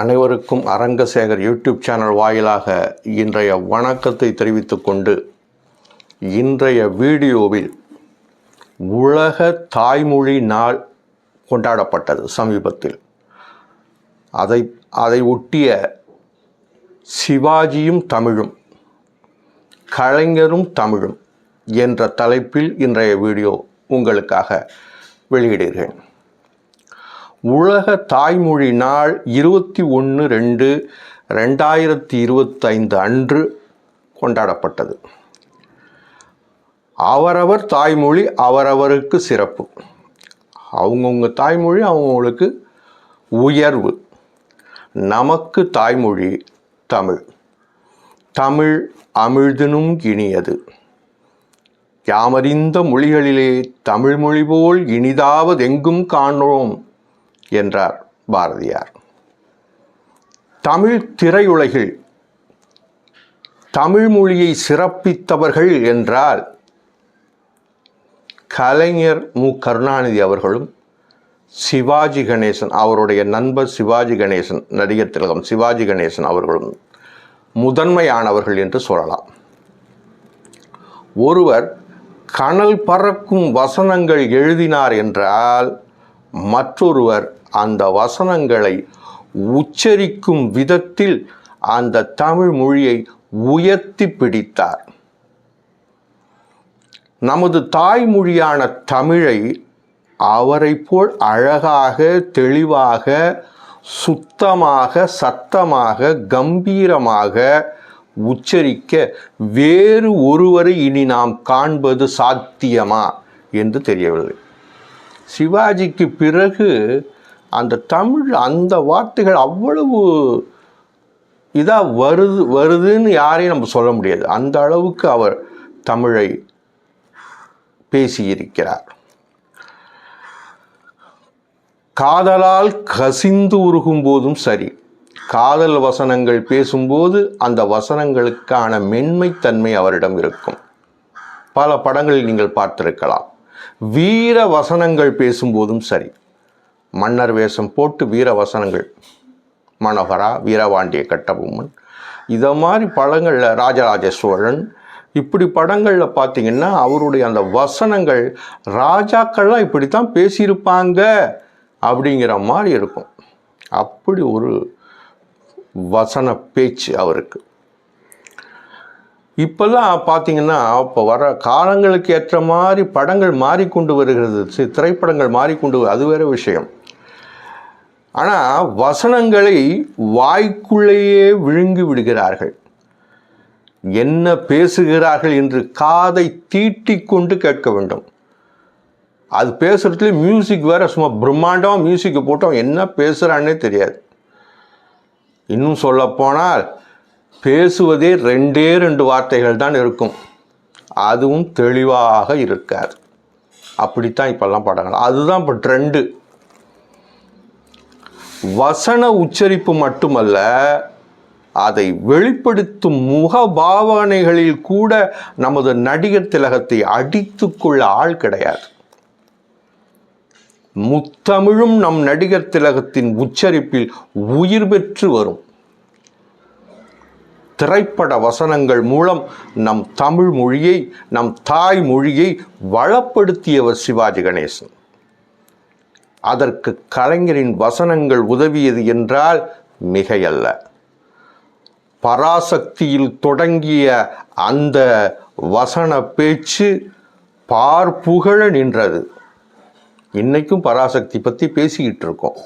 அனைவருக்கும் Arangasekar YouTube channel வாயிலாக இன்றைய வணக்கத்தை தெரிவித்துக் கொண்டு இன்றைய வீடியோவில் உலக தாய்மொழி நாள் கொண்டாடப்பட்டது சமீபத்தில். அதை அதை ஒட்டிய சிவாஜியும் தமிழும் கலைஞரும் தமிழும் என்ற தலைப்பில் இன்றைய வீடியோ உங்களுக்காக வெளியிடுகிறேன். உலக தாய்மொழி நாள் இருபத்தி ஒன்று ரெண்டு ரெண்டாயிரத்தி இருபத்தைந்து அன்று கொண்டாடப்பட்டது. அவரவர் தாய்மொழி அவரவருக்கு சிறப்பு. அவங்கவுங்க தாய்மொழி அவங்களுக்கு உயர்வு. நமக்கு தாய்மொழி தமிழ். தமிழ் அமிழ்தினும் இனியது. யாமறிந்த மொழிகளிலே தமிழ்மொழி போல் இனிதாவதெங்கும் காணோம் என்றார் பாரதியார். தமிழ் திரையுலகில் தமிழ் மொழியை சிறப்பித்தவர்கள் என்றால் கலைஞர் மு. கருணாநிதி அவர்களும் சிவாஜி கணேசன் அவருடைய நண்பர் சிவாஜி கணேசன் நடிகர் திலகம் சிவாஜி கணேசன் அவர்களும் முதன்மையானவர்கள் என்று சொல்லலாம். ஒருவர் கனல் பறக்கும் வசனங்கள் எழுதினார் என்றால் மற்றொருவர் அந்த வசனங்களை உச்சரிக்கும் விதத்தில் அந்த தமிழ் மொழியை உயர்த்தி பிடித்தார். நமது தாய்மொழியான தமிழை அவரை போல் அழகாக தெளிவாக சுத்தமாக சத்தமாக கம்பீரமாக உச்சரிக்க வேறு ஒருவரை இனி நாம் காண்பது சாத்தியமா என்று தெரியவில்லை. சிவாஜிக்கு பிறகு அந்த தமிழ் அந்த வார்த்தைகள் அவ்வளவு இதாக வருது வருதுன்னு யாரையும் நம்ம சொல்ல முடியாது. அந்த அளவுக்கு அவர் தமிழை பேசியிருக்கிறார். காதலால் கசிந்து உருகும் போதும் சரி. காதல் வசனங்கள் பேசும்போது அந்த வசனங்களுக்கான மென்மைத்தன்மை அவரிடம் இருக்கும். பல படங்களில் நீங்கள் பார்த்திருக்கலாம். வீர வசனங்கள் பேசும்போதும் சரி. மன்னர் வேஷம் போட்டு வீர வசனங்கள். மனோகரா வீரபாண்டிய கட்டபொம்மன். இதை மாதிரி படங்களில் ராஜராஜ சோழன் இப்படி படங்களில் பார்த்தீங்கன்னா அவருடைய அந்த வசனங்கள் ராஜாக்கள்லாம் இப்படித்தான் பேசியிருப்பாங்க அப்படிங்கிற மாதிரி இருக்கும். அப்படி ஒரு வசன பேச்சு அவருக்கு. இப்போல்லாம் பார்த்தீங்கன்னா இப்போ வர காலங்களுக்கு ஏற்ற மாதிரி படங்கள் மாறிக்கொண்டு வருகிறது. திரைப்படங்கள் மாறிக்கொண்டு அது வேற விஷயம். ஆனால் வசனங்களை வாய்க்குள்ளேயே விழுங்கி விடுகிறார்கள். என்ன பேசுகிறார்கள் என்று காதை தீட்டி கொண்டு கேட்க வேண்டும். அது பேசுகிறதுல மியூசிக் வேறு சும்மா பிரம்மாண்டமாக மியூசிக்கை போட்டோம் என்ன பேசுகிறான்னே தெரியாது. இன்னும் சொல்லப்போனால் பேசுவதே ரெண்டே ரெண்டு வார்த்தைகள் தான் இருக்கும். அதுவும் தெளிவாக இருக்காது. அப்படித்தான் இப்போல்லாம் படங்கள். அதுதான் இப்போ ட்ரெண்டு வசன உச்சரிப்பு மட்டுமல்ல அதை வெளிப்படுத்தும் முக பாவனைகளில் கூட நமது நடிகர் திலகத்தை அடித்துக்கொள்ள ஆள் கிடையாது. முத்தமிழும் நம் நடிகர் திலகத்தின் உச்சரிப்பில் உயிர் பெற்று வரும். திரைப்பட வசனங்கள் மூலம் நம் தமிழ் மொழியை நம் தாய் மொழியை வளப்படுத்தியவர் சிவாஜி கணேசன். அதற்கு கலைஞரின் வசனங்கள் உதவியது என்றால் மிகையல்ல. பராசக்தியில் தொடங்கிய அந்த வசன பேச்சு பார்ப்புகழ நின்றது. இன்னைக்கும் பராசக்தி பற்றி பேசிக்கிட்டு இருக்கோம்.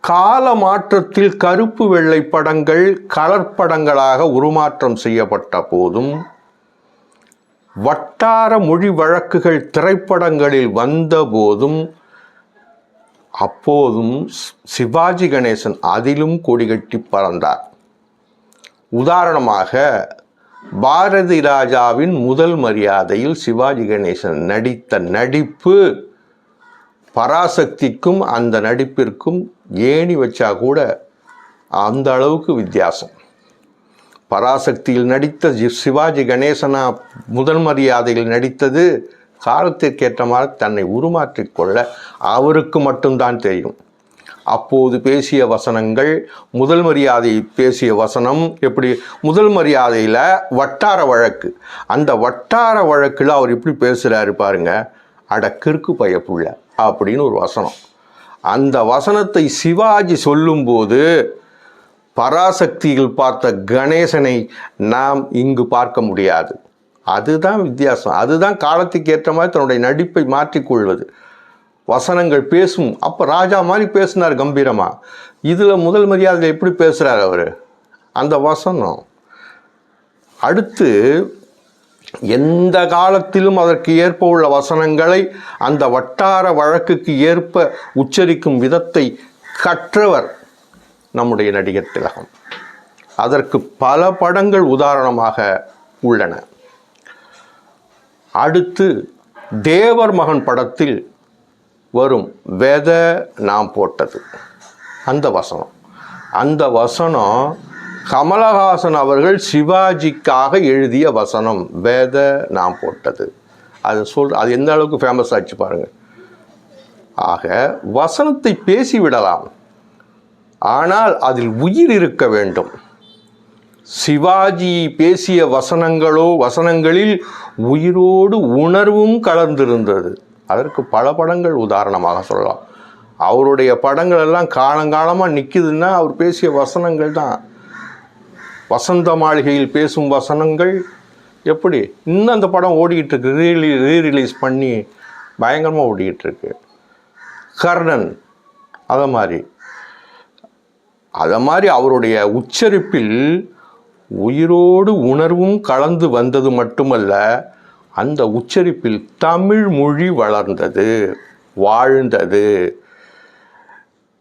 கால மாற்றத்தில் கருப்பு வெள்ளை படங்கள் கலர் படங்களாக உருமாற்றம் செய்யப்பட்ட போதும் வட்டார மொழி வழக்குகள் திரைப்படங்களில் வந்த போதும் அப்போதும் சிவாஜி கணேசன் அதிலும் கொடிகட்டி பறந்தார். உதாரணமாக பாரதி ராஜாவின் முதல் மரியாதையில் சிவாஜி கணேசன் நடித்த நடிப்பு பராசக்திக்கும் அந்த நடிப்பிற்கும் ஏணி வச்சா கூட அந்த அளவுக்கு வித்தியாசம். பராசக்தியில் நடித்த சிவாஜி கணேசனா முதல் மரியாதையில் நடித்தது காலத்திற்கேற்ற மாதிரி தன்னை உருமாற்றிக்கொள்ள அவருக்கு மட்டும்தான் தெரியும். அப்போது பேசிய வசனங்கள் முதல் மரியாதை பேசிய வசனம் எப்படி? முதல் மரியாதையில் வட்டார வழக்கு. அந்த வட்டார வழக்கில் அவர் எப்படி பேசுகிறாரு பாருங்கள் அட கிறுக்கு பயப்புள்ள அப்படின்னு ஒரு வசனம். அந்த வசனத்தை சிவாஜி சொல்லும்போது பராசக்தியில் பார்த்த கணேசனை நாம் இங்கு பார்க்க முடியாது. அதுதான் வித்தியாசம். அதுதான் காலத்துக்கு ஏற்ற மாதிரி தன்னுடைய நடிப்பை மாற்றிக்கொள்வது வசனங்கள் பேசும். அப்போ ராஜா மாதிரி பேசினார் கம்பீரமாக இதில் முதல் மரியாதையில் எப்படி பேசுகிறார் அவர்? அந்த வசனம். அடுத்து எந்த காலத்திலும் அதற்கு ஏற்ப உள்ள வசனங்களை அந்த வட்டார வழக்குக்கு ஏற்ப உச்சரிக்கும் விதத்தை கற்றவர் நம்முடைய நடிகர் திலகம். அதற்கு பல படங்கள் உதாரணமாக உள்ளன. அடுத்து தேவர் மகன் படத்தில் வரும் வெத நாம் போட்டது. அந்த வசனம். அந்த வசனம் கமலஹாசன் அவர்கள் சிவாஜிக்காக எழுதிய வசனம் வேத நாம் போட்டது. அது சொல் அது எந்த அளவுக்கு ஃபேமஸ் ஆச்சு பாருங்கள் ஆக வசனத்தை பேசிவிடலாம். ஆனால் அதில் உயிர் இருக்க வேண்டும். சிவாஜி பேசிய வசனங்களோ வசனங்களில் உயிரோடு உணர்வும் கலந்திருந்தது. அதற்கு பல படங்கள் உதாரணமாக சொல்லலாம். அவருடைய படங்கள் எல்லாம் காலங்காலமாக நிற்குதுன்னா அவர் பேசிய வசனங்கள் தான். வசந்த மாளிகையில் பேசும் வசனங்கள் எப்படி? இன்னும் அந்த படம் ஓடிக்கிட்டு இருக்கு ரீ ரீ பண்ணி பயங்கரமாக ஓடிக்கிட்டுருக்கு. கர்ணன் அதை மாதிரி. அதை மாதிரி அவருடைய உச்சரிப்பில் உயிரோடு உணர்வும் கலந்து வந்தது மட்டுமல்ல அந்த உச்சரிப்பில் தமிழ் மொழி வளர்ந்தது வாழ்ந்தது.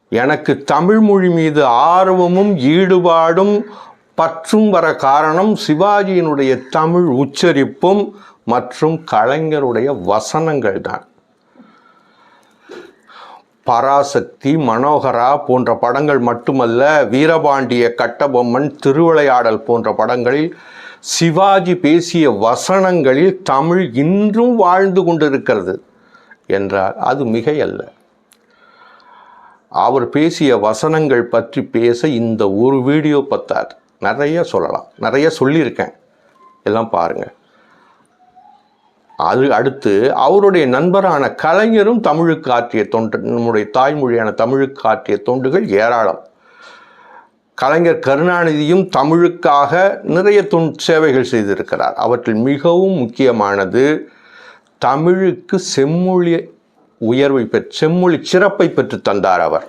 எனக்கு தமிழ் மொழி மீது ஆர்வமும் ஈடுபாடும் பற்றும் வர காரணம் சிவாஜியினுடைய தமிழ் உச்சரிப்பும் மற்றும் கலைஞருடைய வசனங்கள் தான் பராசக்தி மனோகரா போன்ற படங்கள் மட்டுமல்ல வீரபாண்டிய கட்டபொம்மன் திருவிளையாடல் போன்ற படங்களில் சிவாஜி பேசிய வசனங்களில் தமிழ் இன்றும் வாழ்ந்து கொண்டிருக்கிறது என்றால் அது மிகையல்ல. அவர் பேசிய வசனங்கள் பற்றி பேச இந்த ஒரு வீடியோ பத்தாது. நிறைய சொல்லலாம். நிறைய சொல்லியிருக்கேன். எல்லாம் பாருங்கள் அது அடுத்து அவருடைய நண்பரான கலைஞரும் தமிழுக்கு ஆற்றிய தொண்டு நம்முடைய தாய்மொழியான தமிழுக்கு ஆற்றிய தொண்டுகள் ஏராளம். கலைஞர் கருணாநிதியும் தமிழுக்காக நிறைய தொன் சேவைகள் செய்திருக்கிறார். அவற்றில் மிகவும் முக்கியமானது தமிழுக்கு செம்மொழி உயர்வை பெற்று செம்மொழி சிறப்பை பெற்று தந்தார் அவர்.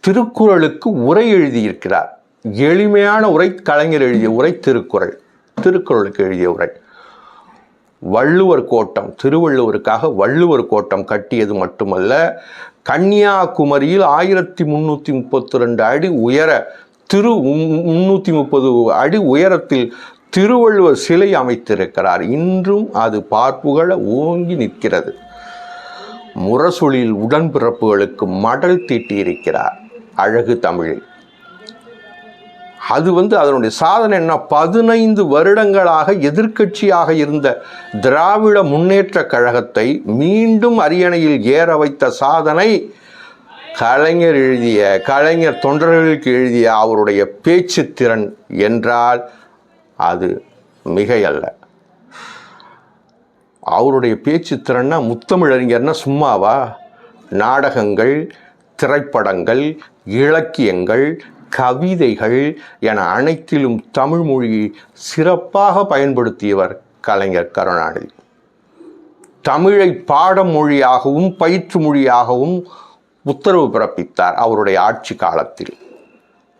திருக்குறளுக்கு உரை எழுதியிருக்கிறார். எளிமையான உரை கலைஞர் எழுதிய உரை திருக்குறள். திருக்குறளுக்கு எழுதிய உரை. வள்ளுவர் கோட்டம் திருவள்ளுவருக்காக வள்ளுவர் கோட்டம் கட்டியது மட்டுமல்ல கன்னியாகுமரியில் ஆயிரத்தி முந்நூற்றி முப்பத்தி ரெண்டு அடி உயர திரு முன்னூற்றி முப்பது அடி உயரத்தில் திருவள்ளுவர் சிலை அமைத்திருக்கிறார். இன்றும் அது பார்ப்புகளை ஓங்கி நிற்கிறது. முரசொலியில் உடன்பிறப்புகளுக்கு மடல் தீட்டியிருக்கிறார். அழகு தமிழில். அது வந்து அதனுடைய சாதனை என்ன? பதினைந்து வருடங்களாக எதிர்க்கட்சியாக இருந்த திராவிட முன்னேற்ற கழகத்தை மீண்டும் அரியணையில் ஏற வைத்த சாதனை கலைஞர் எழுதிய கலைஞர் தொண்டர்களுக்கு எழுதிய அவருடைய பேச்சு திறன் என்றால் அது மிகையல்ல. அவருடைய பேச்சு திறன்னா முத்தமிழறிஞர்னா சும்மாவா? நாடகங்கள் திரைப்படங்கள் இலக்கியங்கள் கவிதைகள் என அனைத்திலும் தமிழ் மொழியை சிறப்பாக பயன்படுத்தியவர் கலைஞர் கருணாநிதி. தமிழை பாடம் மொழியாகவும் பயிற்று மொழியாகவும் உத்தரவு பிறப்பித்தார் அவருடைய ஆட்சி காலத்தில்.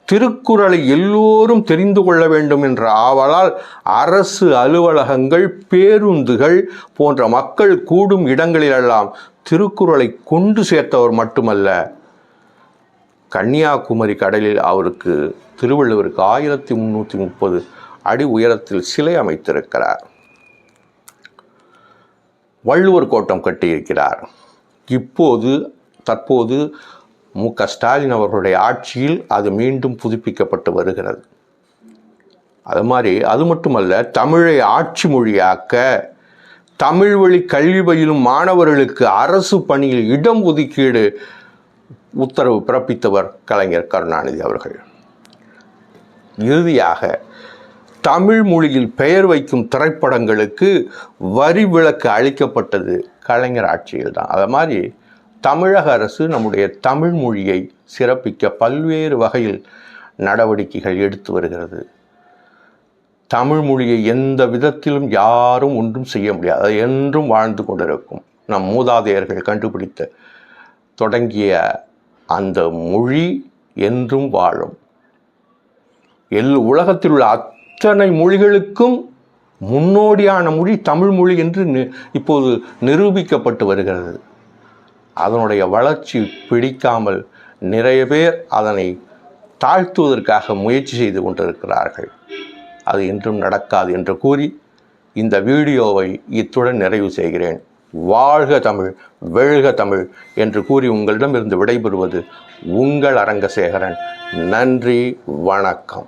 திருக்குறளை எல்லோரும் தெரிந்து கொள்ள வேண்டும் என்ற ஆவலால் அரசு அலுவலகங்கள் பேருந்துகள் போன்ற மக்கள் கூடும் இடங்களிலெல்லாம் திருக்குறளை கொண்டு சேர்த்தவர் மட்டுமல்ல கன்னியாகுமரி கடலில் அவருக்கு திருவள்ளுவருக்கு ஆயிரத்தி முந்நூற்றி முப்பது அடி உயரத்தில் சிலை அமைத்திருக்கிறார். வள்ளுவர் கோட்டம் கட்டியிருக்கிறார். இப்போது தற்போது மு க ஸ்டாலின் அவர்களுடைய ஆட்சியில் அது மீண்டும் புதுப்பிக்கப்பட்டு வருகிறது. அது மாதிரி அது மட்டுமல்ல தமிழை ஆட்சி மொழியாக்க தமிழ் வழி கல்வி பயிலும் மாணவர்களுக்கு அரசு பணியில் இடம் ஒதுக்கீடு உத்தரவு பிறப்பித்தவர் கலைஞர் கருணாநிதி அவர்கள். இறுதியாக தமிழ் மொழியில் பெயர் வைக்கும் திரைப்படங்களுக்கு வரி விலக்கு அளிக்கப்பட்டது கலைஞர் ஆட்சியில் தான். அதை மாதிரி தமிழக அரசு நம்முடைய தமிழ் மொழியை சிறப்பிக்க பல்வேறு வகையில் நடவடிக்கைகள் எடுத்து வருகிறது. தமிழ் மொழியை எந்த விதத்திலும் யாரும் ஒன்றும் செய்ய முடியாது. என்றும் வாழ்ந்து கொண்டிருக்கும் நம் மூதாதையர்கள் கண்டுபிடித்த தொடங்கிய அந்த மொழி என்றும் வாழும். எல் உலகத்தில் உள்ள அத்தனை மொழிகளுக்கும் முன்னோடியான மொழி தமிழ் மொழி என்று நி- இப்போது நிரூபிக்கப்பட்டு வருகிறது. அதனுடைய வளர்ச்சி பிடிக்காமல் நிறைய பேர் அதனை தாழ்த்துவதற்காக முயற்சி செய்து கொண்டிருக்கிறார்கள். அது என்றும் நடக்காது என்று கூறி இந்த வீடியோவை இத்துடன் நிறைவு செய்கிறேன். வாழ்க தமிழ் வெழுக தமிழ் என்று கூறி உங்களிடமிருந்து விடைபெறுவது உங்கள் அரங்கசேகரன். நன்றி வணக்கம்.